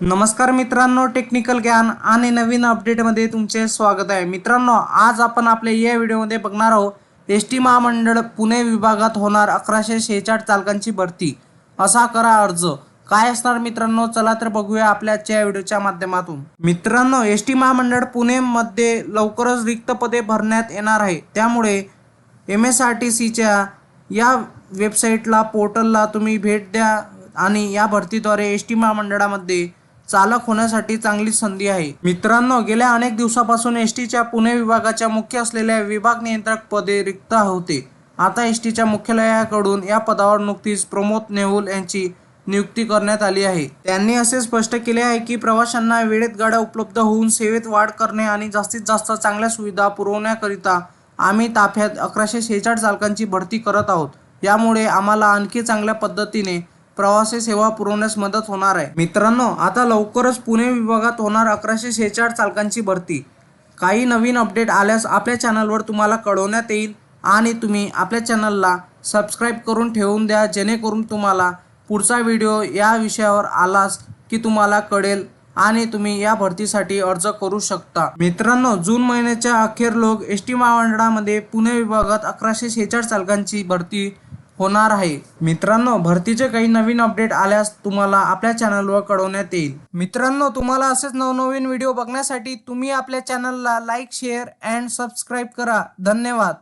नमस्कार मित्रांनो टेक्निकल ज्ञान आणि नवीन अपडेटमध्ये तुमचे स्वागत आहे. मित्रांनो आज आपण आपल्या या व्हिडिओमध्ये बघणार आहोत एस टी महामंडळ पुणे विभागात होणार अकराशे शेहेचाळ चालकांची भरती. असा करा अर्ज. काय असणार मित्रांनो? चला तर बघूया आपल्या आजच्या व्हिडिओच्या माध्यमातून. मित्रांनो एस टी महामंडळ पुणेमध्ये लवकरच रिक्त पदे भरण्यात येणार आहे. त्यामुळे एम एस आर टी सीच्या या वेबसाईटला पोर्टलला तुम्ही भेट द्या आणि या भरतीद्वारे एस टी महामंडळामध्ये चालक होण्यासाठी चांगली संधी आहे. मित्रांनो गेल्या अनेक दिवसापासून एसटीच्या पुणे विभागाच्या मुख्य असलेल्या विभाग नियंत्रक पदे रिक्त होते. आता एसटीच्या मुख्यालयाकडून या पदावर नुकतीच प्रमोद नेहुल यांची नियुक्ती करण्यात आली आहे. त्यांनी असे स्पष्ट केले आहे की प्रवाशांना वेळेत गाड्या उपलब्ध होऊन सेवेत वाढ करणे आणि जास्तीत जास्त चांगल्या सुविधा पुरवण्याकरिता आम्ही ताफ्यात अकराशे शेहेचाळीस चालकांची भरती करत आहोत. यामुळे आम्हाला आणखी चांगल्या पद्धतीने प्रवासी सेवा पुरवण्यास मदत होणार आहे. मित्रांनो आता लवकरच पुणे विभागात होणार अकराशे शेहेचाळ चालकांची भरती. काही नवीन अपडेट आल्यास आपल्या चॅनलवर तुम्हाला कळवण्यात येईल आणि तुम्ही आपल्या चॅनलला सबस्क्राईब करून ठेवून द्या जेणेकरून तुम्हाला पुढचा व्हिडिओ या विषयावर आलास की तुम्हाला कळेल आणि तुम्ही या भरतीसाठी अर्ज करू शकता. मित्रांनो जून महिन्याच्या अखेर लोक एस टी महामंडळामध्ये पुणे विभागात अकराशे शेहेचाळ चालकांची भरती होणार आहे. मित्रांनो भरतीचे काही नवीन अपडेट आल्यास तुम्हाला आपल्या चॅनलवर कळवण्यात येईल. मित्रांनो तुम्हाला असेच नवनवीन व्हिडिओ बघण्यासाठी तुम्ही आपल्या चॅनलला लाईक शेअर अँड सबस्क्राईब करा. धन्यवाद.